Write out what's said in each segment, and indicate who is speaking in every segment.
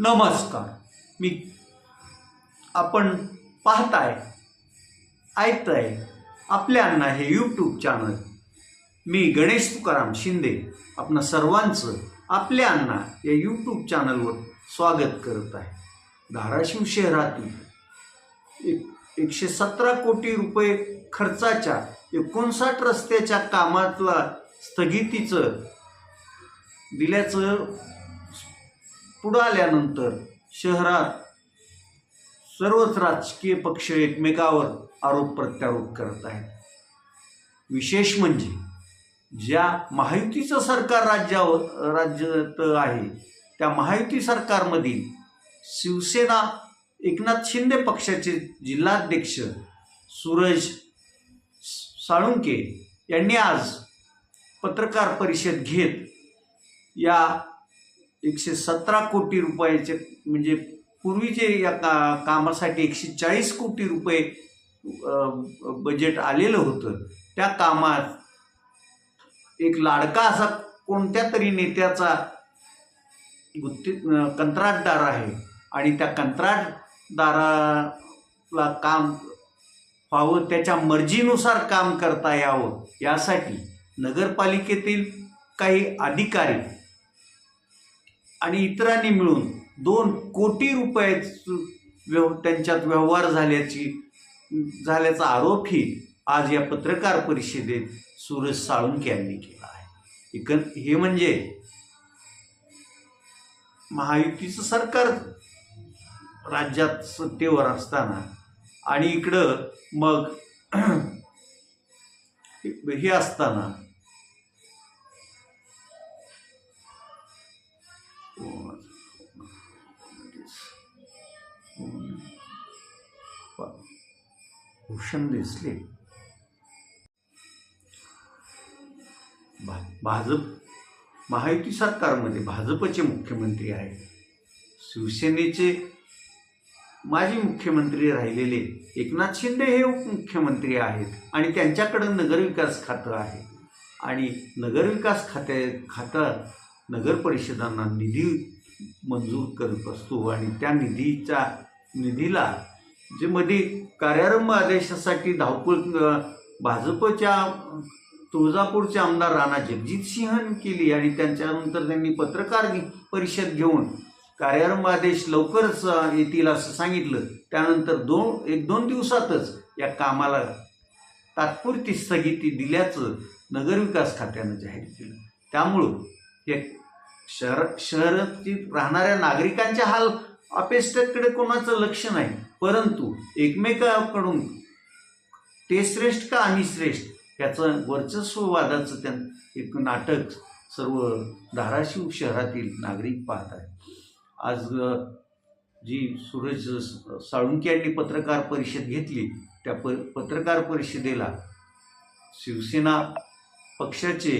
Speaker 1: नमस्कार. मी आपण पाहताय ऐकताय आपल्यांना अण्णा हे यूट्यूब चॅनल मी गणेश तुकाराम शिंदे आपणा सर्वांचं आपल्यांना अण्णा या यूट्यूब चॅनलवर स्वागत करत आहे. धाराशिव शहरातील एक एकशे सतरा कोटी रुपये खर्चाच्या एकोणसाठ रस्त्याच्या कामातला स्थगितीचं दिल्याचं पुढं आल्यानंतर शहरात सर्वच राजकीय पक्ष एकमेकावर आरोप प्रत्यारोप करत आहेत. विशेष म्हणजे ज्या महायुतीचं सरकार राज्यावर राज्यात आहे त्या महायुती सरकारमधील शिवसेना एकनाथ शिंदे पक्षाचे जिल्हाध्यक्ष सूरज साळुंके यांनी आज पत्रकार परिषद घेत या एकशे सतरा कोटी रुपयाचे म्हणजे पूर्वीचे या का कामासाठी एकशे चाळीस कोटी रुपये बजेट आलेलं होतं. त्या कामात एक लाडका असा कोणत्या तरी नेत्याचा गुत्ती कंत्राटदार आहे आणि त्या कंत्राटदाराला काम व्हावं त्याच्या मर्जीनुसार काम करता यावं यासाठी नगरपालिकेतील काही अधिकारी आणि इतरांनी मिळून दोन कोटी रुपयाचं व्यव त्यांच्यात व्यवहार झाल्याची झाल्याचा आरोपही आज या पत्रकार परिषदेत सूरज साळुंके यांनी केला आहे. एकन हे म्हणजे महायुतीचं सरकार राज्यात सत्तेवर असताना आणि इकडं मग हे असताना भूषण दिसले. भा भाजप महायुती सरकारमध्ये भाजपचे मुख्यमंत्री आहेत. शिवसेनेचे माजी मुख्यमंत्री राहिलेले एकनाथ शिंदे हे उपमुख्यमंत्री आहेत आणि त्यांच्याकडं नगरविकास खातं आहे. आणि नगरविकास खाते खातं नगर परिषदांना निधी मंजूर करत असतो आणि त्या निधीच्या निधीला जे मध्ये कार्यारंभ आदेशासाठी धावपळ भाजपच्या तुळजापूरचे आमदार राणा जगजितसिंहन केली आणि त्यांच्यानंतर त्यांनी पत्रकार परिषद घेऊन कार्यारंभ आदेश लवकरच येतील असं सांगितलं. त्यानंतर दोन एक दोन दिवसातच या कामाला तात्पुरती स्थगिती दिल्याचं नगरविकास खात्यानं जाहीर केलं. त्यामुळं हे शहर शहरातील राहणाऱ्या नागरिकांच्या हाल अपेक्षेकडे कोणाचं लक्ष नाही. परंतु एकमेकाकडून ते श्रेष्ठ का आम्ही श्रेष्ठ याचं वर्चस्ववादाचं त्या एक नाटक सर्व धाराशिव शहरातील नागरिक पाहत आहेत. आज जी सूरज साळुंके यांनी पत्रकार परिषद घेतली त्या प पत्रकार परिषदेला शिवसेना पक्षाचे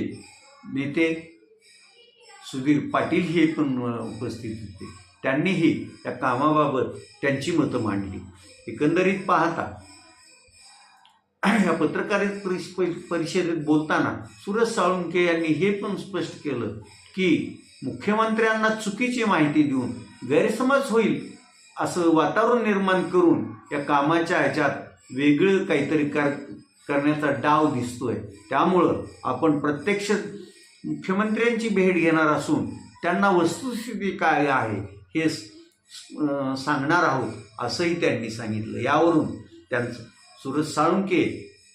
Speaker 1: नेते सुधीर पाटील हे पण उपस्थित होते. त्यांनीही त्या कामाबाबत त्यांची मतं मांडली. एकंदरीत पाहता या पत्रकार परिष- परिषदेत बोलताना सुरज साळुंके यांनी हे पण स्पष्ट केलं की मुख्यमंत्र्यांना चुकीची माहिती देऊन गैरसमज होईल असं वातावरण निर्माण करून या कामाच्या ह्याच्यात वेगळं काहीतरी कर करण्याचा डाव दिसतोय. त्यामुळं आपण प्रत्यक्ष मुख्यमंत्र्यांची भेट घेणार असून त्यांना वस्तुस्थिती काय आहे हे सांगणार आहोत असंही त्यांनी सांगितलं. यावरून त्यांचं सुरज साळुंके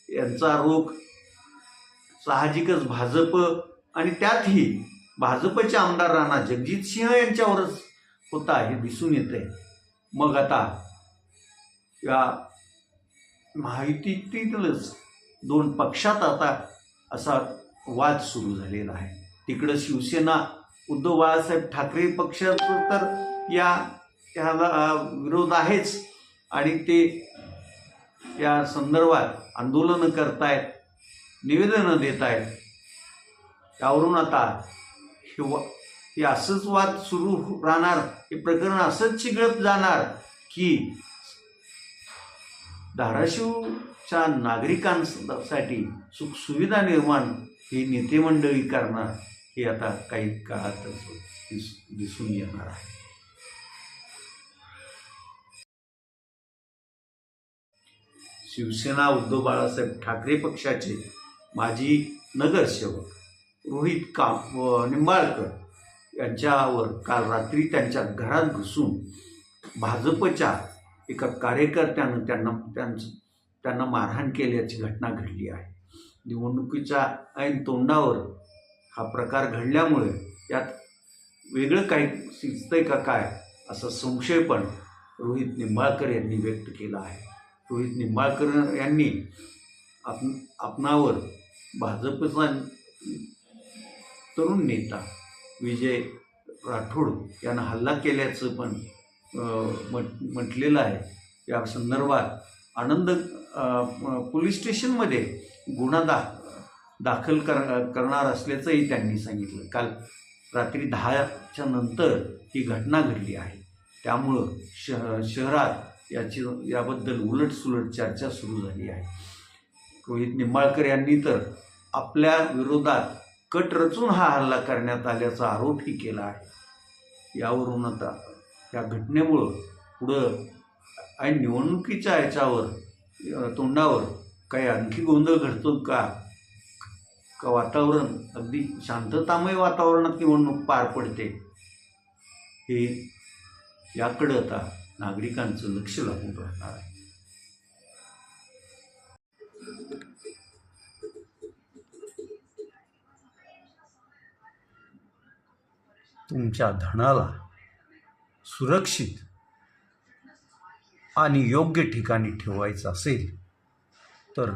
Speaker 1: यांचा रोख साहजिकच भाजप आणि त्यातही भाजपचे आमदार राणा जगजितसिंह यांच्यावरच होता हे दिसून येत आहे मग आता या माहितीतीलच दोन पक्षात आता असा वाद सुरू झालेला आहे. तिकडं शिवसेना उद्धव बाळासाहेब ठाकरे पक्षाचं तर या ह्याला विरोध आहेच. आणि ते या संदर्भात आंदोलनं करतायत निवेदनं देत आहेत त्यावरून आता हे वा हे असंच वाद सुरू राहणार हे प्रकरण असंच चिघळत जाणार की धाराशिवच्या नागरिकांसाठी सुखसुविधा निर्माण हे नेते मंडळी करणार हे आता काही काळात दिस दिसून येणार आहे. शिवसेना उद्धव बाळासाहेब ठाकरे पक्षाचे माजी नगरसेवक रोहित का निंबाळकर यांच्यावर काल रात्री त्यांच्या घरात घुसून भाजपच्या एका कार्यकर्त्यानं त्यांना त्यांचं त्यांना मारहाण केल्याची घटना घडली आहे. निवडणुकीच्या ऐन तोंडावर हा प्रकार घडल्यामुळे यात वेगळं काही शिजतंय का काय असा संशय पण रोहित निंबाळकर यांनी व्यक्त केला आहे. रोहित निंबाळकर यांनी आप आपणावर भाजपचा तरुण नेता विजय राठोड यांना हल्ला केल्याचं पण म्हटलेलं आहे. या संदर्भात आनंद पोलीस स्टेशनमध्ये गुन्हा दा दाखल कर करणार असल्याचंही त्यांनी सांगितलं. काल रात्री दहाच्या नंतर ही घटना घडली आहे. त्यामुळं शह शहरात याची याबद्दल उलटसुलट चर्चा सुरू झाली आहे. रोहित निंबाळकर यांनी तर आपल्या विरोधात कट रचून हा हल्ला करण्यात आल्याचा आरोपही केला आहे. यावरून आता या घटनेमुळं पुढं आणि निवडणुकीच्या याच्यावर तोंडावर काही आणखी गोंधळ घडतो का? का वातावरण अगदी शांततामय वातावरणात निवडणूक पार पडते? हे याकडं आता नागरिकांचं लक्ष लागून राहणार आहे. तुमच्या धनाला सुरक्षित आणि योग्य ठिकाणी ठेवायचं असेल तर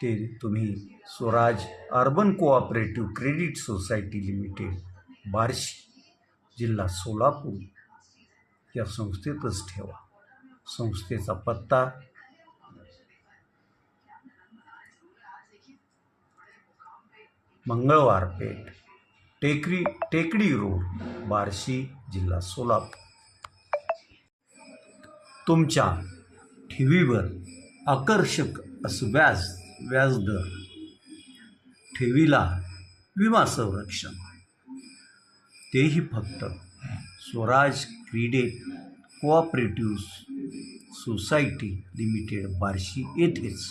Speaker 1: ते तुम्ही Swaraj urban cooperative credit society limited Barshi जिल्हा सोलापूर या संस्थेतच ठेवा. संस्थेचा पत्ता मंगळवार पेठ टेकडी टेकडी रोड बार्शी जिल्हा सोलापूर. तुमच्या ठेवीवर आकर्षक असं व्याज व्याजदर. ठेवीला विमा संरक्षण तेही फक्त Swaraj credit cooperative society limited Barshi येथेच.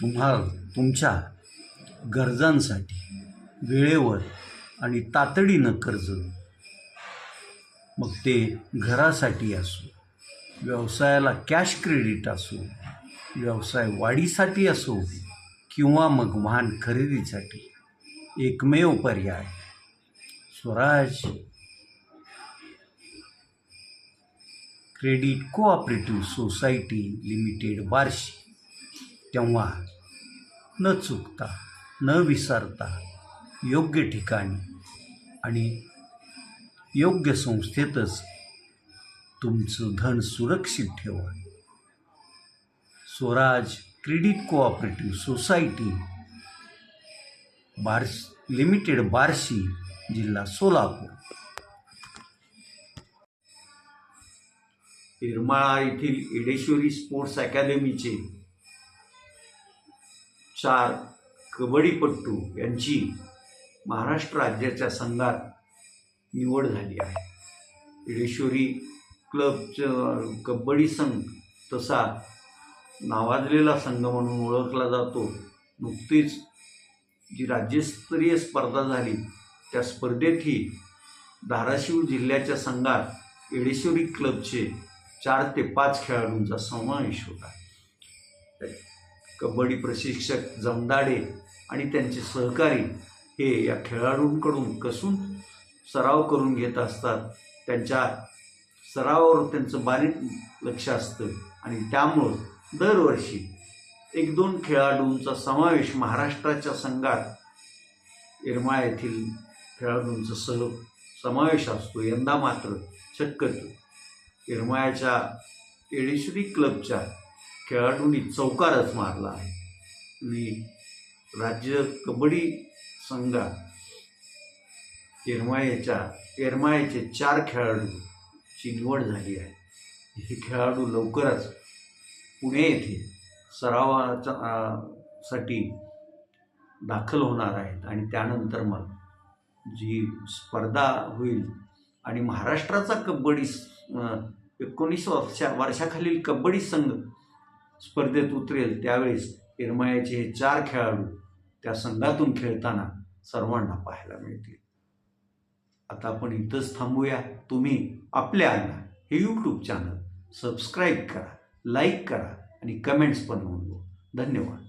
Speaker 1: तुम्हाला तुमच्या गरजांसाठी वेळेवर आणि तातडीनं कर्ज मग ते घरासाठी असो व्यवसायाला कॅश क्रेडिट असो व्यवसाय वाढीसाठी असो किंवा मग वाहन खरेदीसाठी एकमेव पर्याय Swaraj. Credit cooperative society limited Barshi. तेव्हा न चुकता न विसरता योग्य ठिकाणी आणि योग्य संस्थेतच तुमचं धन सुरक्षित ठेवा. Swaraj credit cooperative society Barshi limited Barshi जिल्हा सोलापूर. येरमाळा येथील येडेश्वरी स्पोर्ट्स अकॅदमीचे चार कबड्डीपट्टू यांची महाराष्ट्र राज्याच्या संघात निवड झाली आहे. येडेश्वरी क्लबचं कबड्डी संघ तसा नावाजलेला संघ म्हणून ओळखला जातो. नुकतीच जी राज्यस्तरीय स्पर्धा झाली त्या स्पर्धेतही धाराशिव जिल्ह्याच्या संघात येडेश्वरी क्लबचे चार ते पाच खेळाडूंचा समावेश होता. कबड्डी प्रशिक्षक जमदाडे आणि त्यांचे सहकारी हे या खेळाडूंकडून कसून सराव करून घेत असतात. त्यांच्या सरावावर त्यांचं बारीक लक्ष असतं. आणि त्यामुळं दरवर्षी एक दोन खेळाडूंचा समावेश महाराष्ट्राच्या संघात येरमाळा येथील खेळाडूंचा सह समावेश असतो. यंदा मात्र शक्यतो येरमाळ्याच्या येडेश्वरी क्लबच्या खेळाडूंनी चौकारच मारला आहे. आणि राज्य कबड्डी संघात येरमाळ्याच्या येरमाळ्याचे चार खेळाडूची निवड झाली आहे. हे खेळाडू लवकरच पुणे येथे सरावाचा साठी दाखल होणार आहेत आणि त्यानंतर मग जी स्पर्धा होईल आणि महाराष्ट्राचा कबड्डी एकोणीस वर्षा वर्षाखालील कबड्डी संघ स्पर्धेत उतरेल त्यावेळेस येरमायाचे हे चार खेळाडू त्या संघातून खेळताना सर्वांना पाहायला मिळतील. आता आपण इथंच थांबूया. तुम्ही आपल्या अन्ना हे यूट्यूब चॅनल सबस्क्राईब करा लाईक करा आणि कमेंट्स पण नोंदवा. धन्यवाद.